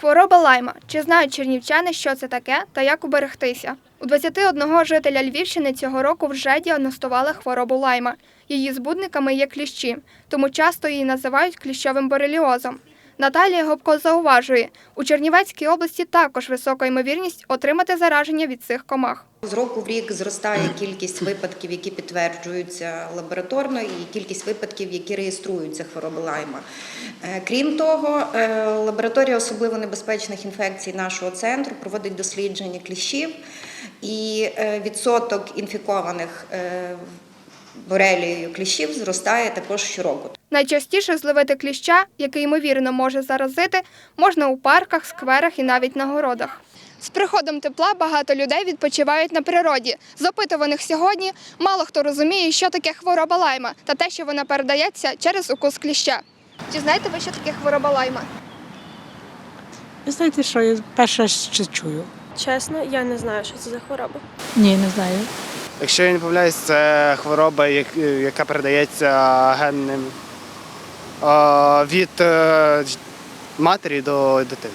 Хвороба лайма. Чи знають чернівчани, що це таке та як уберегтися? У 21 жителя Львівщини цього року вже діагностували хворобу лайма. Її збудниками є кліщі, тому часто її називають кліщовим бореліозом. Наталія Гопко зауважує, у Чернівецькій області також висока ймовірність отримати зараження від цих комах. З року в рік зростає кількість випадків, які підтверджуються лабораторно, і кількість випадків, які реєструються хвороби лайма. Е, Крім того, е, лабораторія особливо небезпечних інфекцій нашого центру проводить дослідження кліщів, і е, відсоток інфікованих борелією кліщів зростає також щороку. Найчастіше зловити кліща, який ймовірно може заразити, можна у парках, скверах і навіть на городах. З приходом тепла багато людей відпочивають на природі. З опитуваних сьогодні мало хто розуміє, що таке хвороба лайма та те, що вона передається через укус кліща. Чи знаєте ви, що таке хвороба лайма? Ви знаєте, що я перше що чую? Чесно, я не знаю, що це за хвороба. Ні, не знаю. Якщо я не помиляюсь, це хвороба, яка передається генним від е, матері до дитини.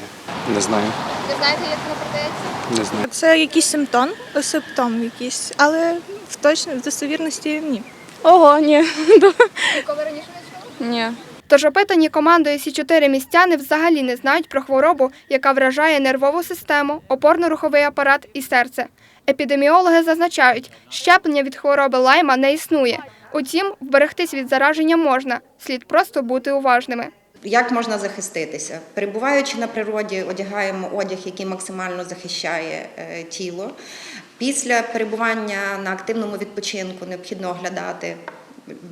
Не знаю, Не знаєте, як вона передається? не знаю. Це якийсь симптом, симптом якийсь, але в точно в достовірності ні. Ого, ні. Ніколи раніше не чули? Ні. Тож опитані командою Сі 4 містяни взагалі не знають про хворобу, яка вражає нервову систему, опорно-руховий апарат і серце. Епідеміологи зазначають, щеплення від хвороби лайма не існує. Утім, вберегтись від зараження можна, слід просто бути уважними. Як можна захиститися? Перебуваючи на природі, одягаємо одяг, який максимально захищає е, тіло. Після перебування на активному відпочинку необхідно оглядати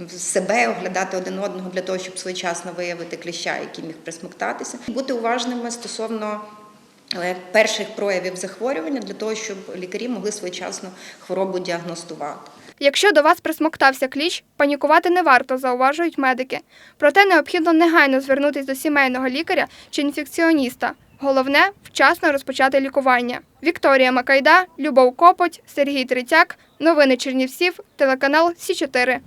себе, оглядати один одного для того, щоб своєчасно виявити кліща, який міг присмоктатися. Бути уважними стосовно е, перших проявів захворювання для того, щоб лікарі могли своєчасно хворобу діагностувати. Якщо до вас присмоктався кліщ, панікувати не варто, зауважують медики. Проте необхідно негайно звернутися до сімейного лікаря чи інфекціоніста. Головне вчасно розпочати лікування. Вікторія Макайда, Любов Копоть, Сергій Третяк. Новини Чернівців, телеканал Сі 4